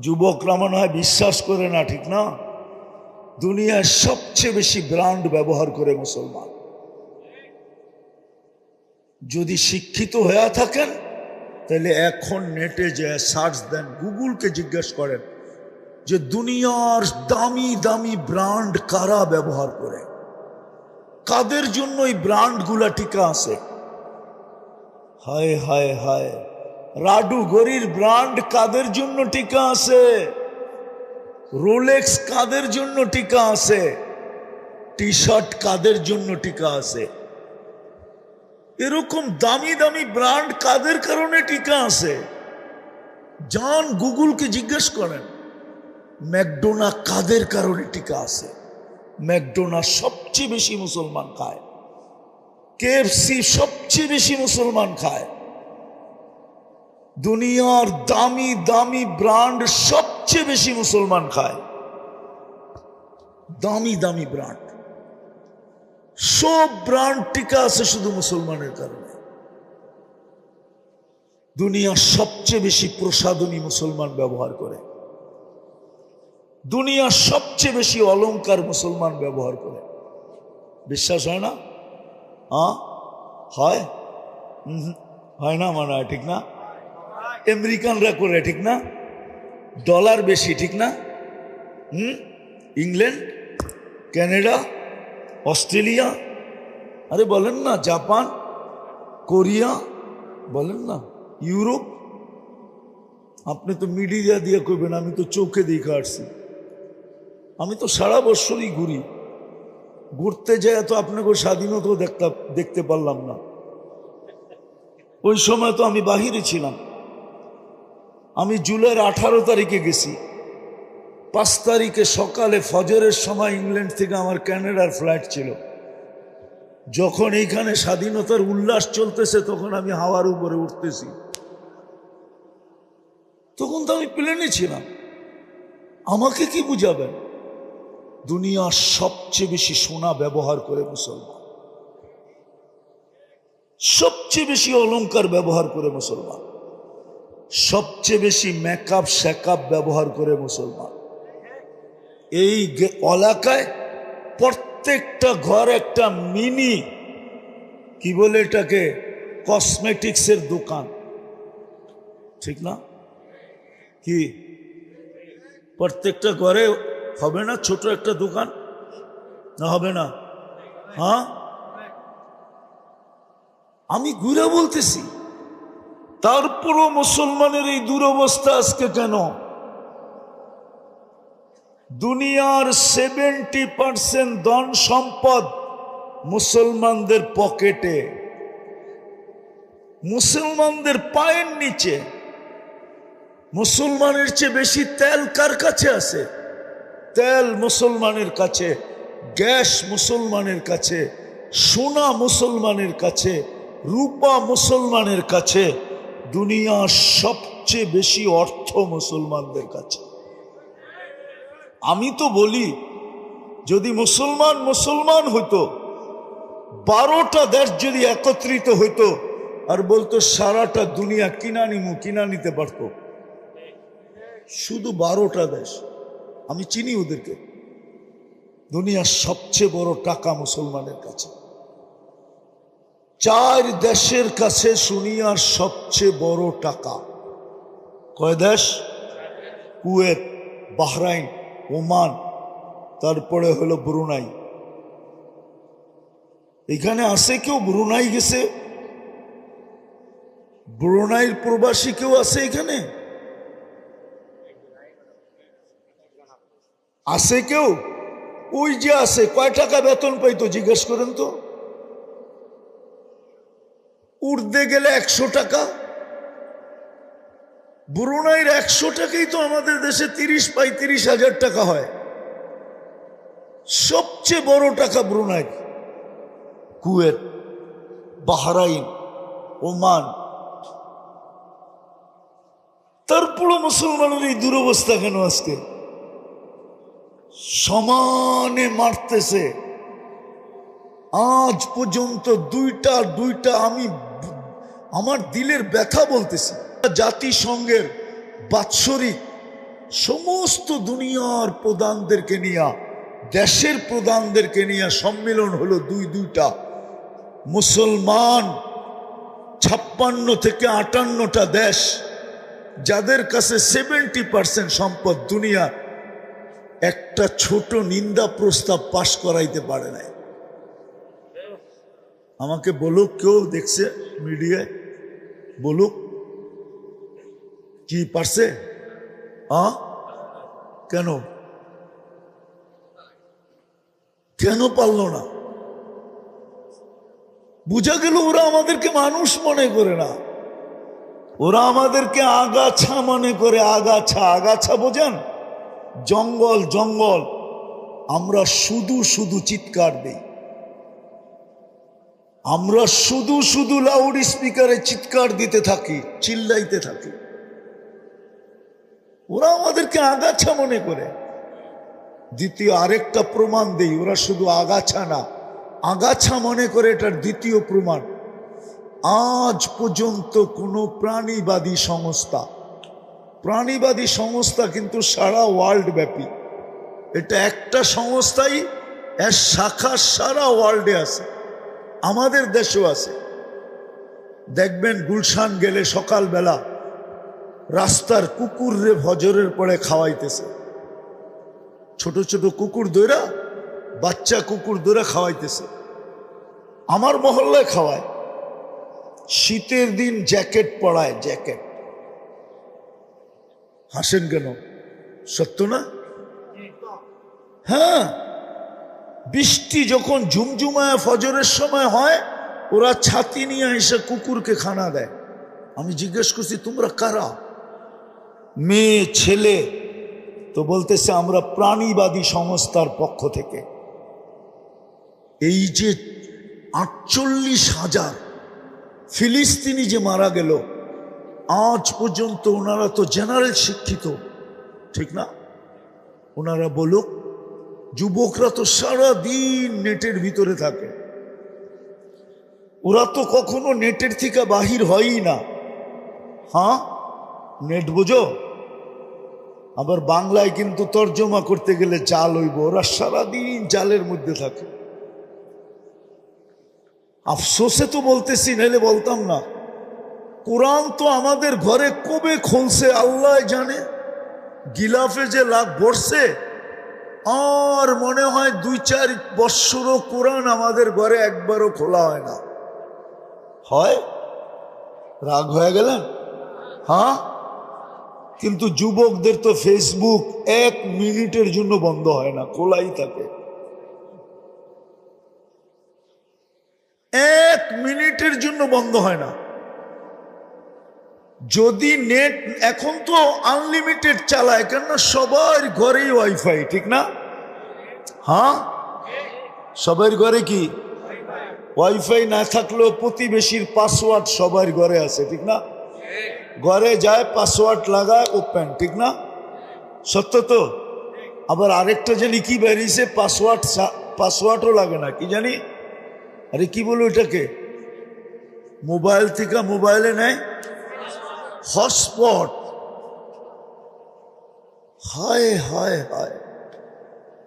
যুবকরা মনে হয় বিশ্বাস করে না, ঠিক না? দুনিয়ার সবচেয়ে বেশি ব্র্যান্ড ব্যবহার করে মুসলমান। যদি শিক্ষিত হয়ে থাকেন, তাহলে এখন নেটে যে সার্চ দেন, গুগলকে জিজ্ঞেস করেন যে, দুনিয়ার দামি দামি ব্র্যান্ড কারা ব্যবহার করে? কাদের জন্য এই ব্র্যান্ডগুলা টিকা আছে? হায় হায় হায়। রাডু গরির ব্র্যান্ড কাদের জন্য টিকা আছে? রোলেক্স কাদের জন্য টিকা আছে? টি শার্ট কাদের জন্য টিকা আছে? এরকম দামি দামি ব্র্যান্ড কাদের কারণে টিকা আছে? যান গুগলকে জিজ্ঞেস করেন, ম্যাকডোনা কাদের কারণে টিকা আছে? ম্যাকডোনা সবচেয়ে বেশি মুসলমান খায়। কেএফসি সবচেয়ে বেশি মুসলমান খায়। দুনিয়ার দামি দামি ব্র্যান্ড সবচেয়ে বেশি মুসলমান খায়। দামি দামি ব্র্যান্ড সব ব্র্যান্ড টিকা আছে শুধু মুসলমানের কারণে। দুনিয়ার সবচেয়ে বেশি প্রসাদনী মুসলমান ব্যবহার করে। দুনিয়ার সবচেয়ে বেশি অলংকার মুসলমান ব্যবহার করে। বিশ্বাস হয় না? হ্যাঁ? হয় না মানে ঠিক না? আমেরিকানরা করে, ঠিক না? ডলার বেশি, ঠিক না? হুম? ইংল্যান্ড ক্যানাডা অস্ট্রেলিয়া, আরে বলেন না, জাপান, কোরিয়া, বলেন না, ইউরোপ। আপনি তো মিডিয়া দিয়ে করবেন আমি তো চোখে দেখে আসছি। আমি তো সারা বছরই ঘুরি। ঘুরতে যায় তো আপনাকে স্বাধীনতাও দেখতে পারলাম না। ওই সময় তো আমি বাহিরে ছিলাম। আমি জুলাইয়ের আঠারো তারিখে গেছি। পাঁচ তারিখে সকালে ফজরের সময় ইংল্যান্ড থেকে আমার ক্যানাডার ফ্লাইট ছিল। যখন এইখানে স্বাধীনতার উল্লাস চলতেছে, তখন আমি হাওয়ার উপরে উঠতেছি। তখন তো আমি প্লেনে ছিলাম। আমাকে কি বুঝাবেন? দুনিয়ার সবচেয়ে বেশি সোনা ব্যবহার করে মুসলমান। সবচেয়ে বেশি অলঙ্কার ব্যবহার করে মুসলমান। সবচেয়ে বেশি মেকআপ শ্যাকআপ ব্যবহার করে মুসলমান। এই এলাকায় প্রত্যেকটা ঘর একটা মিনি কি বলে এটাকে? কসমেটিক্সের দোকান। ঠিক না? কি? প্রত্যেকটা ঘরে হবে না ছোট একটা দোকান? না হবে না। হ্যাঁ? আমি ঘুরে বলতেছি। তারপরও মুসলমানের এই দুরবস্থা আজকে কেন? দুনিয়ার সেভেন্টি পার্সেন্ট ধন সম্পদ মুসলমানদের পকেটে। মুসলমানদের পায়ের নিচে। মুসলমানের চেয়ে বেশি তেল কার কাছে আছে? তেল মুসলমানের কাছে, গ্যাস মুসলমানের কাছে, সোনা মুসলমানের কাছে, রূপা মুসলমানের কাছে। দুনিয়ার সবচেয়ে বেশি অর্থ মুসলমানদের কাছে। আমি তো বলি, যদি মুসলমান মুসলমান হইতো, বারোটা দেশ যদি একত্রিত হইতো, আর বলতো সারাটা দুনিয়া কিনা নিমু, কিনা নিতে পারতো। শুধু বারোটা দেশ। আমি চিনি ওদেরকে। দুনিয়ার সবচেয়ে বড় টাকা মুসলমানের কাছে। চার দেশের কাছে সুনিয়ার সবচেয়ে বড় টাকা। কয় দেশ? কুয়েত, বাহরাইন, ওমান, তারপরে হলো ব্রুনাই। এখানে আছে কেউ ব্রুনাই গেছে? ব্রুনাইয়ের প্রবাসী কেউ আছে এখানে? আছে কেউ? ওই যে আছে, কয় টাকা বেতন পাইতো, জিজ্ঞেস করেন তো? উর্দে গেলে একশো টাকা, ব্রুনাইয়ের একশো টাকাই তো আমাদের দেশে তিরিশ পঁয়ত্রিশ হাজার টাকা হয়। সবচেয়ে বড় টাকা ব্রুনাই। Kuwait, Bahrain, Oman. তারপরও মুসলমানের এই দুরবস্থা কেন আজকে? সমানে মারতেছে। আজ পর্যন্ত দুইটা দুইটা আমি আমার দিলের ব্যথা বলতেছি। জাতিসংঘের বাৎসরিক সমস্ত দুনিয়ার প্রধানদেরকে নিয়ে, দেশের প্রধানদেরকে নিয়ে সম্মেলন হলো দুই দুইটা। মুসলমান ছাপ্পান্ন থেকে আটান্নটা দেশ, যাদের কাছে সেভেন্টি পার্সেন্ট সম্পদ দুনিয়া, একটা ছোট নিন্দা প্রস্তাব পাশ করাইতে পারে নাই। আমাকে বলুক, কেউ দেখছে মিডিয়ায়? বলুক। কি পারছে? আ কেন? কেন পারল না? বুঝা গেল ওরা আমাদেরকে মানুষ মনে করে না। ওরা আমাদেরকে আগাছা মনে করে, আগাছা আগাছা বোঝেন? জঙ্গল জঙ্গল। আমরা শুধু শুধু চিৎকার দিই। আমরা শুধু শুধু লাউড স্পিকারে চিৎকার দিতে থাকি, চিল্লাইতে থাকি। ওরা আমাদেরকে আগাছা মনে করে। দ্বিতীয় আরেকটা প্রমাণ দেই, ওরা শুধু আগাছা না, আগাছা মনে করে এটার দ্বিতীয় প্রমাণ। আজ পর্যন্ত কোনো প্রাণীবাদী সংস্থা প্রাণীবাদী সংস্থা কিন্তু সারা ওয়ার্ল্ড ব্যাপী। এটা একটা সংস্থাই, এর শাখা সারা ওয়ার্ল্ডে আছে। আমাদের দেশেও আছে। দেখবেন গুলশান গেলে সকালবেলা রাস্তার কুকুর রে ভজরের পরে খাওয়াইতেছে। ছোট ছোট কুকুর দৈরা বাচ্চা কুকুর দৈরা খাওয়াইতেছে। আমার মহল্লায় খাওয়ায়। শীতের দিন জ্যাকেট পরায়, জ্যাকেট। হাসেন কেন? সত্য না? হ্যাঁ। বৃষ্টি যখন ঝুমঝুমায় ফজরের সময় হয়, ওরা ছাতি নিয়ে এসে কুকুরকে খানা দেয়। আমি জিজ্ঞেস করছি, তোমরা কারা? মেয়ে, ছেলে। তো বলতেছে, আমরা প্রাণীবাদী সংস্থার পক্ষ থেকে। এই যে আটচল্লিশ হাজার ফিলিস্তিনি যে মারা গেল, আজ পর্যন্ত ওনারা তো জেনারেল শিক্ষিত, ঠিক না? ওনারা বলুক যুবকরা তো সারা দিন নেটের ভিতরে থাকে। ওরা তো কখনো নেটের থেকে বাহির হয়ই না। হ্যাঁ? নেট বুঝো? আবার বাংলায় কিন্তু তর্জমা করতে গেলে জাল হইব। ওরা সারাদিন জালের মধ্যে থাকে। আফসোসে তো বলতেছি নাহলে বলতাম না। কোরআন তো আমাদের ঘরে কবে খুলছে, আল্লাহ জানে। গিলাফে যে লাভ বসছে আর মনে হয় দুই চার বৎসরও কোরআন আমাদের ঘরে একবারও খোলা হয় না। হয়? রাগ হয়ে গেলেন? হ্যাঁ? কিন্তু যুবকদের তো ফেসবুক এক মিনিটের জন্য বন্ধ হয় না, খোলাই থাকে। এক মিনিটের জন্য বন্ধ হয় না। যদি নেট এখন তো আনলিমিটেড চালায়, কেননা সবার ঘরেই ওয়াইফাই ঠিক না? হ্যাঁ? সবার ঘরে কি? ওয়াইফাই না থাকলেও প্রতিবেশীর পাসওয়ার্ড সবার ঘরে আছে, ঠিক না? ঘরে যায় পাসওয়ার্ড লাগায় ওপেন ঠিক না? সত্য তো? আবার আরেকটা জানি কি বেরিয়েছে পাসওয়ার্ড পাসওয়ার্ডও লাগে না, কি জানি? আরে কি বলো এটাকে? মোবাইল থেকে মোবাইলে নেয়। হটস্পট। হায় হায় হায়।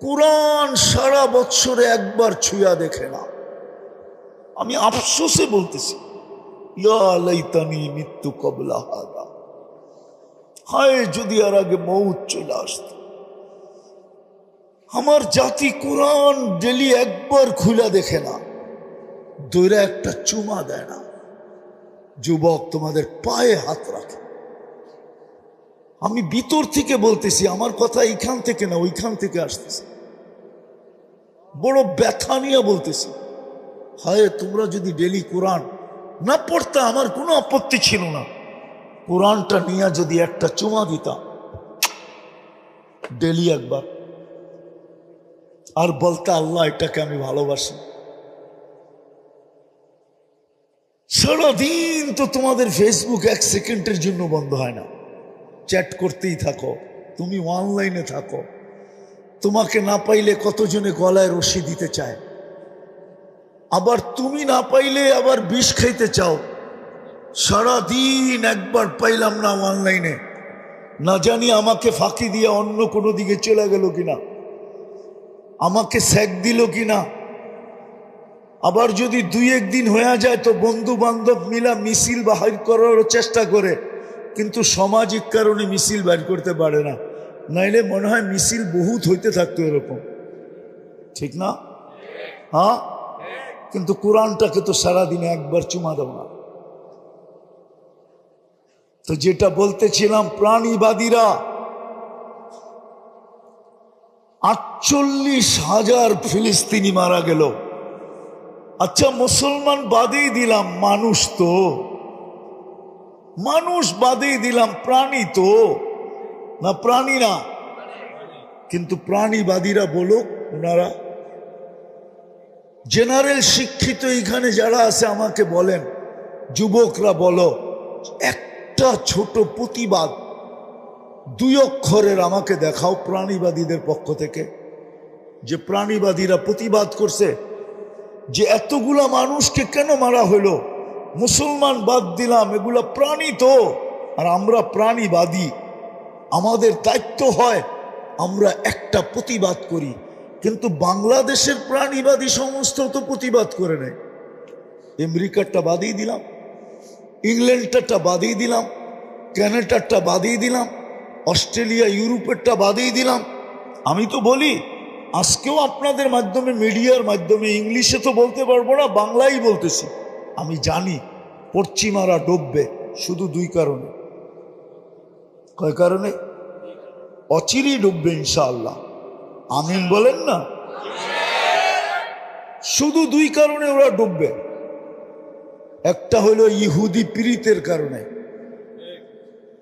কোরআন সারা বৎসরে একবার ছুঁয়া দেখে না। আমি আফসোসে বলতেছি লাইতানি মৃত্যু কবলা হাদা। হায়, যদি আর আগে মৌত চলে আসত। আমার জাতি কোরআন ডেলি একবার খুলে দেখে না, দৈরা একটা চুমা দেয় না। যুবক, তোমাদের পায়ে হাত রাখে। আমি ভিতর থেকে বলতেছি, আমার কথা এইখান থেকে না, ওইখান থেকে আসতেছে। বড় ব্যথা নিয়ে বলতেছি, হায়, তোমরা যদি ডেলি কোরআন না পড়তে, আমার কোনো আপত্তি ছিল না। কোরআনটা নিয়ে যদি একটা চুমা দিতাম, ডেলি একবার। আর বলতে আল্লাহ, এটাকে আমি ভালোবাসি। সারাদিন তো তোমাদের ফেসবুক এক সেকেন্ডের জন্য বন্ধ হয় না। চ্যাট করতেই থাকো, তুমি অনলাইনে থাকো। তোমাকে না পাইলে কতজনে গলায় রশি দিতে চায়? আবার তুমি না পাইলে আবার বিষ খাইতে চাও। সারাদিন একবার পাইলাম না অনলাইনে। না জানি আমাকে ফাঁকি দিয়ে অন্য কোনো দিকে চলে গেল কিনা। আমাকে স্যাক দিল কিনা। আবার যদি দুই একদিন হয়ে যায় তো বন্ধু বান্ধব মিলা মিছিল বাহির করার চেষ্টা করে, কিন্তু সামাজিক কারণে মিছিল বাইর করতে পারে না। নাইলে মনে হয় মিছিল বহুত হইতে থাকতো এরকম। ঠিক না? হ্যাঁ? কিন্তু কোরআনটাকে তো সারাদিনে একবার চুমা দেব না। তো যেটা বলতেছিলাম, প্রাণীবাদীরা আটচল্লিশ হাজার ফিলিস্তিনি মারা গেল। আচ্ছা মুসলমান বাদেই দিলাম মানুষ তো। মানুষ বাদেই দিলাম প্রাণী তো। না, প্রাণী না। কিন্তু প্রাণীবাদীরা বলুক ওনারা। জেনারেল শিক্ষিত এখানে যারা আছে, আমাকে বলেন, যুবকরা বলো, একটা ছোট প্রতিবাদ দুই অক্ষরের আমাকে দেখাও প্রাণীবাদীদের পক্ষ থেকে, যে প্রাণীবাদীরা প্রতিবাদ করছে যে এতগুলা মানুষকে কেন মারা হলো? মুসলমান বাদ দিলাম, এগুলা প্রাণী তো। আর আমরা প্রাণীবাদী। আমাদের দায়িত্ব হয় আমরা একটা প্রতিবাদ করি। কিন্তু বাংলাদেশের প্রাণীবাদী সমস্ত তো প্রতিবাদ করে নেয়। আমেরিকারটা বাদিয়ে দিলাম, ইংল্যান্ডটা বাদিয়ে দিলাম ক্যানাডারটা বাদিয়ে দিলাম, অস্ট্রেলিয়া, ইউরোপেরটা বাদিয়ে দিলাম। আমি তো বলি আজকেও আপনাদের মাধ্যমে, মিডিয়ার মাধ্যমে ইংলিশে তো বলতে পারব না বাংলাই বলতেছি। আমি জানি, পশ্চিমারা ডুববে, শুধু দুই কারণে। কয় কারণে? অচিরই ডুববে ইনশাআল্লাহ। আমিন বলেন না? শুধু দুই কারণে ওরা ডুববে। একটা হলো ইহুদি পীড়িতের কারণে।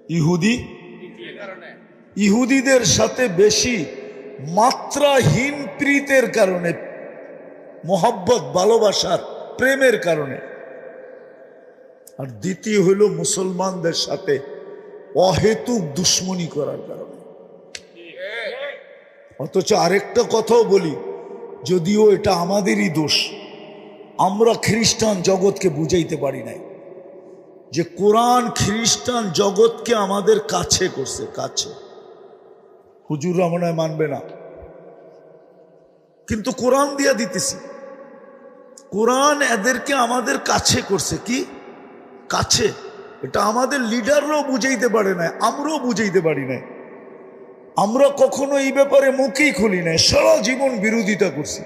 ইহুদি? ইহুদিদের সাথে বেশি মাত্রাহীন প্রীতের কারণে, মোহাব্বত, ভালোবাসার প্রেমের কারণে। আর দ্বিতীয় হইল মুসলমানদের সাথে অহেতুক দুশ্মনী করার কারণে। অথচ আরেকটা কথাও বলি, যদিও এটা আমাদেরই দোষ, আমরা খ্রিস্টান জগৎকে বুঝাইতে পারি নাই যে কোরআন খ্রিস্টান জগৎকে আমাদের কাছে করছে, কাছে। হুজুররা মনে হয় মানবে না। কিন্তু কোরআন দিয়া দিতেছি। কোরআন এদেরকে আমাদের কাছে করছে। কি? কাছে। এটা আমাদের লিডাররাও বুঝাইতে পারে না আমরাও বুঝাইতে পারি না আমরা কখনো এই ব্যাপারে মুখেই খুলি নাই, সারা জীবন বিরোধিতা করছি।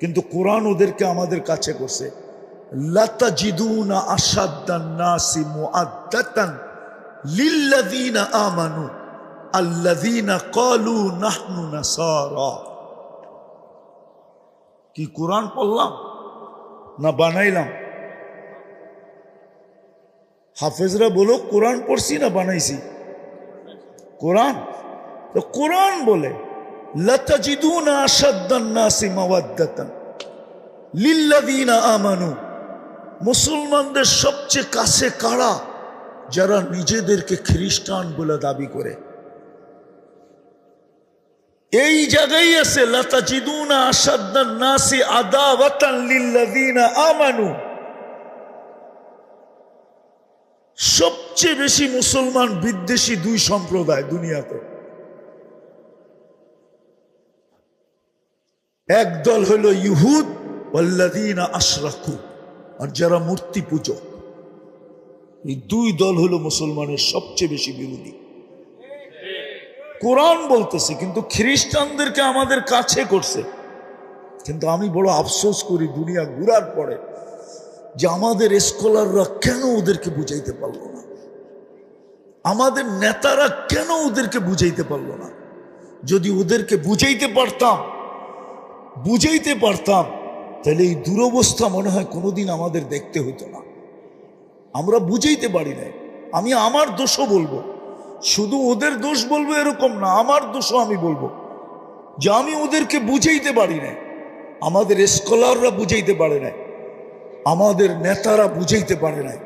কিন্তু কোরআন ওদেরকে আমাদের কাছে করছে। লাতা জিদুনা আসাদ্দান্নাসি মুআদ্দাতান লিল্লাযীনা আমানু কি কোরআন পড়লাম না বানাইলাম? হাফেজরা বলো, কোরআন পড়ছি না বানাইছি? কোরআন? তো কোরআন বলে মুসলমানদের সবচেয়ে কাছে কারা? যারা নিজেদেরকে খ্রিস্টান বলে দাবি করে। এই জায়গায় আছে, লতাজিদুনা আসাদ্দান্নাসি আদাওয়াতান লিল্লাযীনা আমানু। সবচেয়ে বেশি মুসলমান বিদ্বেষী দুই সম্প্রদায় দুনিয়াতে। একদল হলো ইহুদ, ওয়াল্লাযীনা আশরাকু, আর যারা মূর্তি পূজক। এই দুই দল হলো মুসলমানের সবচেয়ে বেশি বিরোধী। কোরআন বলতেছে, কিন্তু খ্রিস্টানদেরকে আমাদের কাছে করছে। কিন্তু আমি বড় আফসোস করি দুনিয়া ঘুরার পরে যে আমাদের স্কলাররা কেন ওদেরকে বুঝাইতে পারল না? আমাদের নেতারা কেন ওদেরকে বুঝাইতে পারল না? যদি ওদেরকে বুঝাইতে পারতাম বুঝাইতে পারতাম, তাহলে এই দুরবস্থা মনে হয় কোনোদিন আমাদের দেখতে হতো না। আমরা বুঝাইতে পারি না আমি আমার দোষও বলব। শুধু ওদের দোষ বলব এরকম না, আমার দোষও আমি বলব। যে আমি ওদেরকে বুঝাইতে পারি না আমাদের স্কলাররা বুঝাইতে পারে না আমাদের নেতারা বুঝাইতে পারে নাই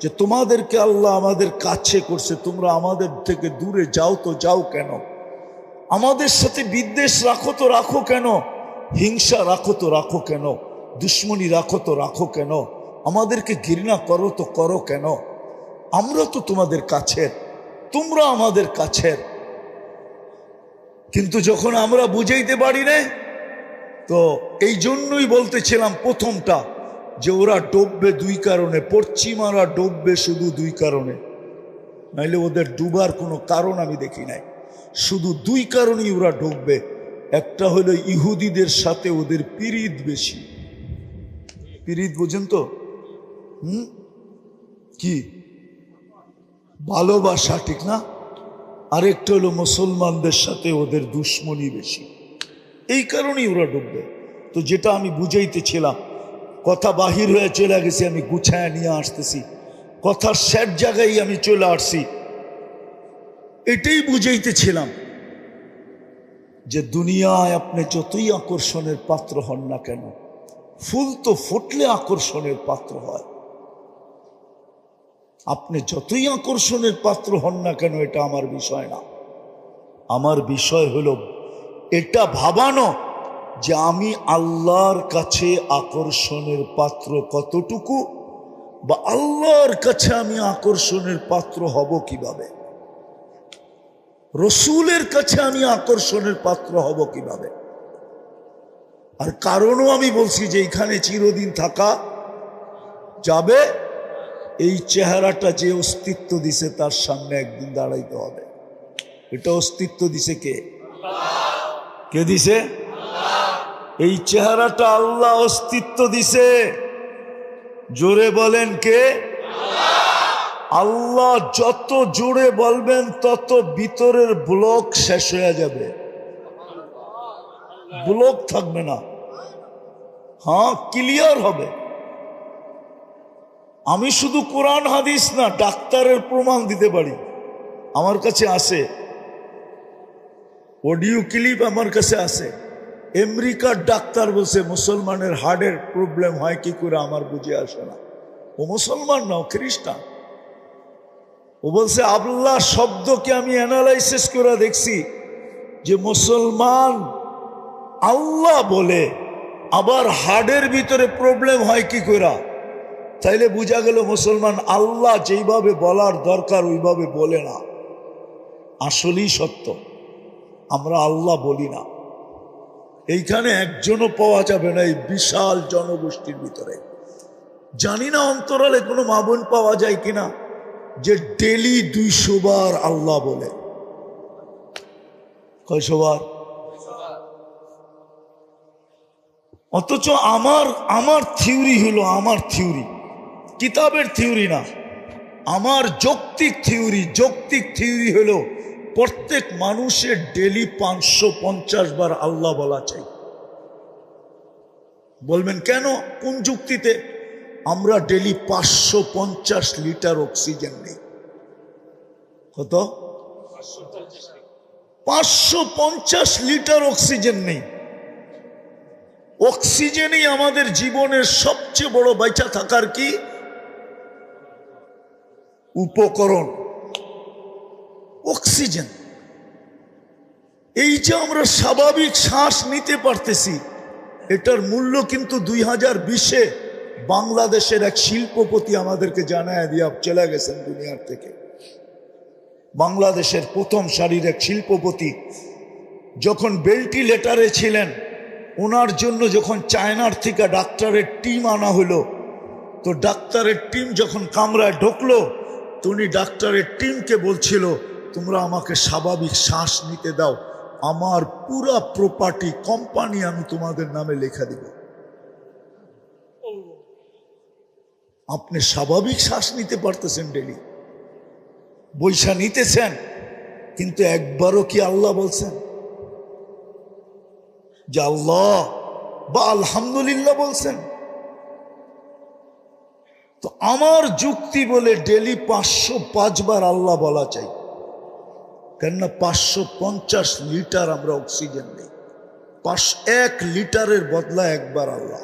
যে তোমাদেরকে আল্লাহ আমাদের কাছে করছে, তোমরা আমাদের থেকে দূরে যাও তো যাও কেন? আমাদের সাথে বিদ্বেষ রাখো তো রাখো কেন? হিংসা রাখো তো রাখো কেন? দুশ্মনী রাখো তো রাখো কেন? আমাদেরকে ঘৃণা করো তো করো কেন? আমরা তো তোমাদের কাছের। তোমরা আমাদের কাছের। কিন্তু যখন আমরা বুঝাইতে পারি না তো এই জন্যই বলতেছিলাম প্রথমটা, যে ওরা ডুববে দুই কারণে, পশ্চিমারা ডুববে শুধু দুই কারণে। নাইলে ওদের ডুবার কোনো কারণ আমি দেখি নাই। শুধু দুই কারণেই ওরা ডুববে, একটা হলো ইহুদিদের সাথে ওদের পিরিত বেশি। পিরিত বুঝেন তো? হুম? কি? ভালোবাসা, ঠিক না? আরেকটা হলো মুসলমানদের সাথে ওদের দুশ্মনী বেশি। এই কারণেই ওরা ডুববে। তো যেটা আমি বুঝাইতেছিলাম, কথা বাহির হয়ে চলে গেছি, আমি গুছায় নিয়ে আসতেছি। কথার স্যাট জায়গায় আমি চলে আসছি। এটাই বুঝাইতেছিলাম যে দুনিয়ায় আপনি যতই আকর্ষণের পাত্র হন না কেন, ফুল তো ফুটলে আকর্ষণের পাত্র হয়। আপনি যতই আকর্ষণের পাত্র হন না কেন, এটা আমার বিষয় না। আমার বিষয় হলো, এটা ভাবানো যে আমি আল্লাহর কাছে আকর্ষণের পাত্র কতটুকু বা আল্লাহর কাছে আমি আকর্ষণের পাত্র হব কীভাবে? রসুলের কাছে আমি আকর্ষণের পাত্র হব কীভাবে? আর কারণও আমি বলছি যে এখানে চিরদিন থাকা যাবে এই চেহারাটা যে অস্তিত্ব দিছে তার সামনে একদিন দাঁড়াইতে হবে। এটা অস্তিত্ব দিছে কে? কে দিছে? এই চেহারাটা আল্লাহ অস্তিত্ব দিছে। জোরে বলেন কে? আল্লাহ যত জোরে বলবেন, তত ভিতরের ব্লক শেষ হয়ে যাবে। ব্লক থাকবে না। হ্যাঁ ক্লিয়ার হবে। আমি শুধু কোরআন, হাদিস না, ডাক্তারের প্রমাণ দিতে পারি। আমার কাছে আসে। অডিও ক্লিপ আমার কাছে আছে আমেরিকার ডাক্তার বলছে, মুসলমানের হার্টের প্রবলেম হয়, কি করে আমার বুঝে আসে না? ও মুসলমান না, ও খ্রিস্টান। ও বলছে আল্লাহ শব্দকে আমি অ্যানালাইসিস করে দেখছি যে মুসলমান আল্লাহ বলে, আবার হার্টের ভিতরে প্রবলেম হয়, কি করে? তাইলে বোঝা গেল মুসলমান আল্লাহ যেইভাবে বলার দরকার ওইভাবে বলে না। আসলেই সত্য। আমরা আল্লাহ বলি না। এইখানে একজনও পাওয়া যাবে না এই বিশাল জনগোষ্ঠীর ভিতরে। জানি না অন্তরালে কোনো মাবন পাওয়া যায় কিনা, যে ডেলি দুইশো বার আল্লাহ বলে। কয়শো বার? অথচ আমার আমার থিওরি হলো, আমার থিওরি। কিতাবের থিওরি না। আমার যৌক্তিক থিওরি যৌক্তিক থিওরি হলো প্রত্যেক মানুষের ডেলি পাঁচশো পঞ্চাশ বার আল্লাহ বলা চাই। বলবেন কেন? কোন যুক্তিতে? আমরা ডেলি পাঁচশো পঞ্চাশ লিটার অক্সিজেন নেই। কত? পাঁচশো পঞ্চাশ লিটার অক্সিজেন নেই। অক্সিজেনই আমাদের জীবনের সবচেয়ে বড় বাইচা থাকার কি? উপকরণ, অক্সিজেন। এই যে আমরা স্বাভাবিক শ্বাস নিতে পারতেছি, এটার মূল্য কিন্তু দুই হাজার বিশে বাংলাদেশের এক শিল্পপতি আমাদেরকে জানায় দিয়া চলে গেছেন দুনিয়ার থেকে। বাংলাদেশের প্রথম সারির এক শিল্পপতি যখন বেল্টি লেটারে ছিলেন, ওনার জন্য যখন চায়নার থেকে ডাক্তারের টিম আনা হলো, তো ডাক্তারের টিম যখন কামরায় ঢুকলো তো উনি ডাক্তারের টিমকে বলছিল, তোমরা আমাকে স্বাভাবিক শ্বাস নিতে দাও। আমার পুরা প্রপার্টি কোম্পানি আমি তোমাদের নামে লেখা দিব। আপনি স্বাভাবিক শ্বাস নিতে পারতেছেন ডেলি। বৈশা নিতেছেন, কিন্তু একবারও কি আল্লাহ বলছেন? যে আল্লাহ বা আলহামদুলিল্লাহ বলছেন। তো আমার যুক্তি বলে ডেলি পাঁচশো পাঁচবার আল্লাহ বলা চাই। কেননা পাঁচশো পঞ্চাশ লিটার আমরা অক্সিজেন নেই। পাঁচ এক লিটারের বদলা একবার আল্লাহ।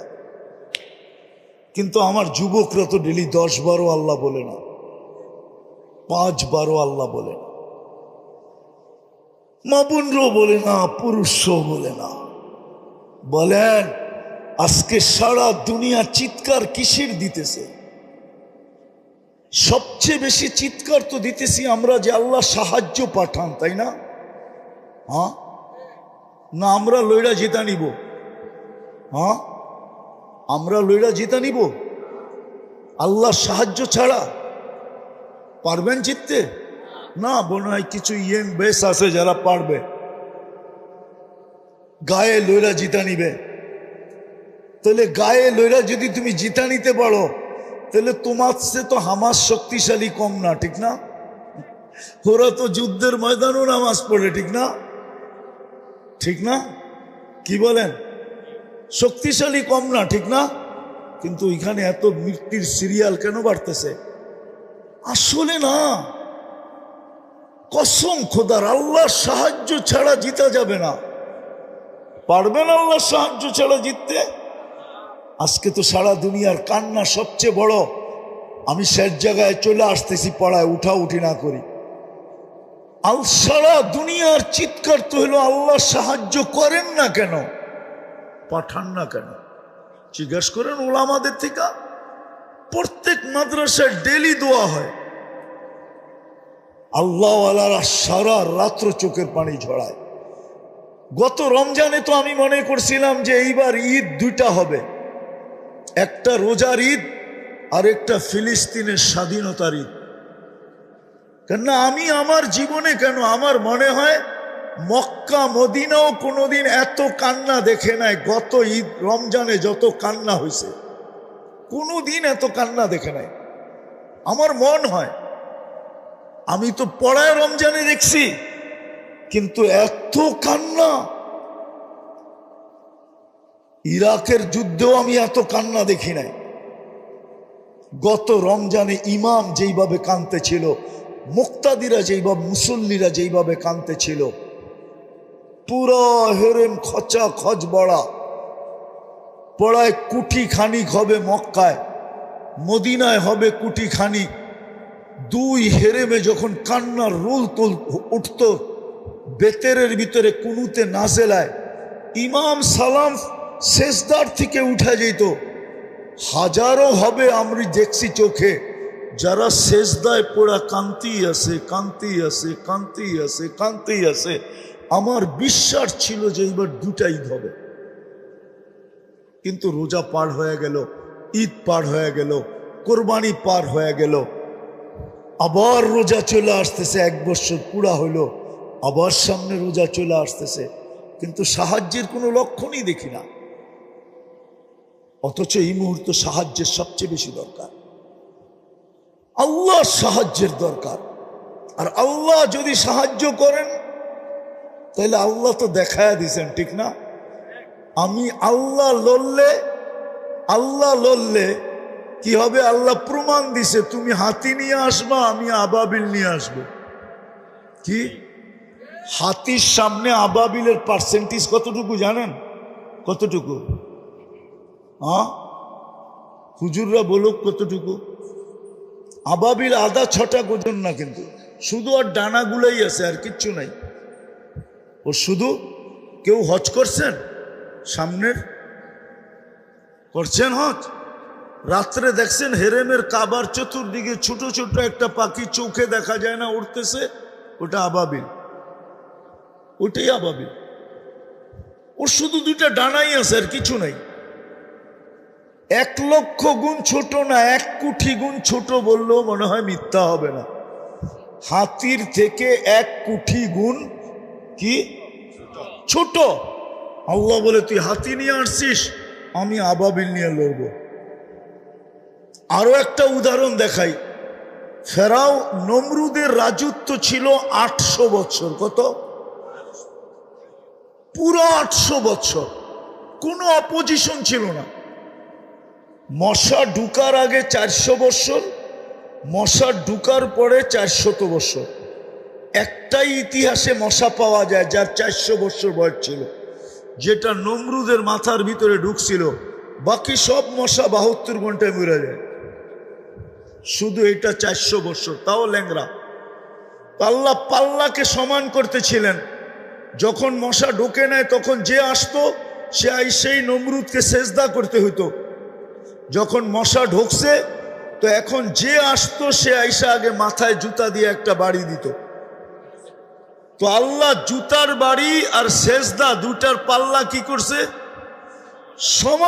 কিন্তু আমার যুবকরা তো ডেলি দশ বারো আল্লাহ বলে না। পাঁচ বারো আল্লাহ বলে না। মাবুনরাও বলে না পুরুষও বলে না। বলেন, আজকে সারা দুনিয়া চিৎকার কিসের দিতেছে? সবচেয়ে বেশি চিৎকার তো দিতেছি আমরা যে আল্লাহ সাহায্য পাঠান, তাই না? হ্যাঁ? না, আমরা লইরা জেতা নিব। হ্যাঁ? আমরা লইরা জেতা নিব? আল্লাহর সাহায্য ছাড়া? পারবেন জিততে? না, মনে হয় কিছু ইয়ং বেশ আছে যারা পারবে। গায়ে লইরা জিতা নিবে। তাহলে গায়ে লইরা যদি তুমি জিতা নিতে পারো তাহলে তোমার সে তো হামাস শক্তিশালী কম না, ঠিক না? ওরা তো যুদ্ধের ময়দানও নামাজ পড়ে, ঠিক না? ঠিক না? কি বলেন? শক্তিশালী কম না, ঠিক না? কিন্তু এখানে এত মৃত্যুর সিরিয়াল কেন বাড়তেছে? আসলে না। কসম খোদার, আল্লাহর সাহায্য ছাড়া জিতা যাবে না। পারবেন আল্লাহর সাহায্য ছাড়া জিততে? আজকে তো সারা দুনিয়ার কান্না সবচেয়ে বড়। আমি শেষ জায়গায় চলে আসতেছি পড়ায় উঠা উঠি না করি। আল সারা দুনিয়ার চিৎকার তো হলো আল্লাহ সাহায্য করেন না কেন? পাঠান না কেন? জিজ্ঞাসা করেন ওলামাদের থেকে। প্রত্যেক মাদ্রাসায় ডেলি দোয়া হয়। আল্লাহওয়ালারা সারা রাত্র চোখের পানি ঝড়ায় গত রমজানে তো আমি মনে করছিলাম যে এইবার ঈদ দুইটা হবে। একটা রোজার ঈদ আর একটা ফিলিস্তিনের স্বাধীনতার ঈদ। কেননা আমি আমার জীবনে কেন আমার মনে হয়, মক্কা, মদিনাও কোনোদিন এত কান্না দেখে নাই, গত ঈদ, রমজানে যত কান্না হয়েছে কোনোদিন এত কান্না দেখে নাই। আমার মন হয়, আমি তো পড়ায় রমজানে দেখছি, কিন্তু এত কান্না ইরাকের যুদ্ধেও আমি এত কান্না দেখি নাই। গত রমজানে ইমাম যেইভাবে কানতে ছিল, মুক্তাদিরা যেইভাবে, মুসল্লিরা যেইভাবে কানতে ছিল, পুরো হেরেম খচা খচ বড়া, পড়ায় কুটি খানিক হবে মক্কায়, মদিনায় হবে কুটি খানিক দুই হেরেমে যখন কান্নার রোল তোল, উঠত, বেতেরের ভিতরে কুনুতে নাজেলায় ইমাম সালাম শেষদার থেকে উঠা যেত। হাজারো হবে আমি দেখছি চোখে। যারা শেষদায় পড়া কান্তি আছে কান্তি আছে কান্তি আছে কান্তি আছে, আমার বিশ্বাস ছিল যে এইবার দুটা ঈদ হবে। কিন্তু রোজা পার হয়ে গেল, ঈদ পার হয়ে গেল, কোরবানি পার হয়ে গেল। আবার রোজা চলে আসতেছে, এক বছর পুরা হলো, আবার সামনে রোজা চলে আসতেছে। কিন্তু সাহায্যের কোনো লক্ষণই দেখি না। অথচ এই মুহূর্তে সাহায্যের সবচেয়ে বেশি দরকার। আল্লাহ সাহায্যের দরকার। আর আল্লাহ যদি সাহায্য করেন, তাহলে আল্লাহ তো দেখায় দিছেন ঠিক না? আমি আল্লাহ লড়লে আল্লাহ লড়লে কি হবে? আল্লাহ প্রমাণ দিছে, তুমি হাতি নিয়ে আসবা, আমি আবাবিল নিয়ে আসব। কি? হাতির সামনে আবাবিলের পার্সেন্টেজ কতটুকু জানেন? কতটুকু? হ্যাঁ হুজুররা বলুক কতটুকু? আবাবিল আদা ছটা গোজন না কিন্তু। শুধু আর ডানাগুলোই আছে, আর কিচ্ছু নাই। ও শুধু কেউ হজ করছেন? সামনের? করছেন হজ? রাত্রে দেখছেন হেরেমের কাবার চতুর্দিকে ছোট ছোট একটা পাখি চোখে দেখা যায় না উঠতেছে ওটা আবাবিল। ওটাই আবাবিল। ওর শুধু দুইটা ডানাই আছে, আর কিছু নাই। এক লক্ষ গুণ ছোট না, এক কোটি গুণ ছোট বললেও মনে হয় মিথ্যা হবে না। হাতির থেকে এক কোটি গুণ কি? ছোট। আল্লাহ বলে, তুই হাতি নিয়ে আসছিস, আমি আবাবিল নিয়ে লড়ব। আরও একটা উদাহরণ দেখাই। ফেরাও নমরুদের রাজত্ব ছিল আটশো বছর। কত? পুরো আটশো বছর। কোনো অপোজিশন ছিল না। মশা ঢুকার আগে চারশো বছর, মশা ঢুকার পরে চারশত বছর। একটাই ইতিহাসে মশা পাওয়া যায় যার চারশো বছর বয়স ছিল। যেটা নমরুদের মাথার ভিতরে ঢুকছিল, বাকি সব মশা বাহাত্তর ঘন্টায় মরে যায়। শুধু এটা চারশো বছর, তাও ল্যাংরা পাল্লা পাল্লাকে সমান করতেছিলেন। যখন মশা ঢোকে নেয় তখন যে আসতো, সে সেই নমরুদকে সেজদা করতে হইতো। যখন মশা ঢুকছে, তো এখন যে আসতো, সে আইসা আগে মাথায় জুতা দিয়ে একটা বাড়ি দিত। তো আল্লাহ জুতার বাড়ি আর সেজদা দুটার পাল্লা কি করছে? সমান